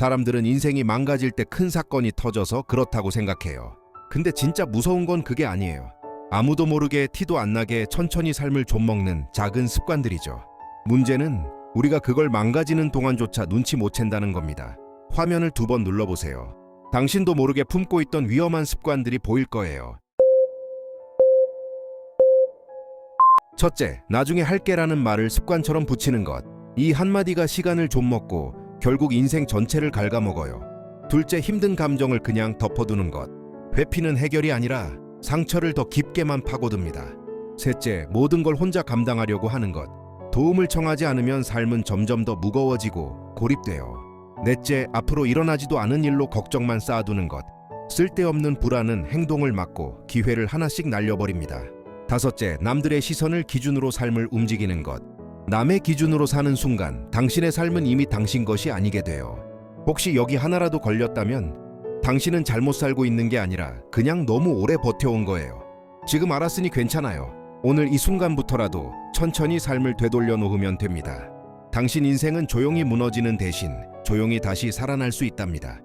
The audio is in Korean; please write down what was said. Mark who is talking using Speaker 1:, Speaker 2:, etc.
Speaker 1: 사람들은 인생이 망가질 때 큰 사건이 터져서 그렇다고 생각해요. 근데 진짜 무서운 건 그게 아니에요. 아무도 모르게 티도 안 나게 천천히 삶을 좀먹는 작은 습관들이죠. 문제는 우리가 그걸 망가지는 동안조차 눈치 못 챈다는 겁니다. 화면을 두 번 눌러보세요. 당신도 모르게 품고 있던 위험한 습관들이 보일 거예요. 첫째, 나중에 할게라는 말을 습관처럼 붙이는 것. 이 한마디가 시간을 좀 먹고 결국 인생 전체를 갉아먹어요. 둘째, 힘든 감정을 그냥 덮어두는 것. 회피는 해결이 아니라 상처를 더 깊게만 파고듭니다. 셋째, 모든 걸 혼자 감당하려고 하는 것. 도움을 청하지 않으면 삶은 점점 더 무거워지고 고립돼요. 넷째, 앞으로 일어나지도 않은 일로 걱정만 쌓아두는 것. 쓸데없는 불안은 행동을 막고 기회를 하나씩 날려버립니다. 다섯째, 남들의 시선을 기준으로 삶을 움직이는 것. 남의 기준으로 사는 순간 당신의 삶은 이미 당신 것이 아니게 돼요. 혹시 여기 하나라도 걸렸다면 당신은 잘못 살고 있는 게 아니라 그냥 너무 오래 버텨온 거예요. 지금 알았으니 괜찮아요. 오늘 이 순간부터라도 천천히 삶을 되돌려 놓으면 됩니다. 당신 인생은 조용히 무너지는 대신 조용히 다시 살아날 수 있답니다.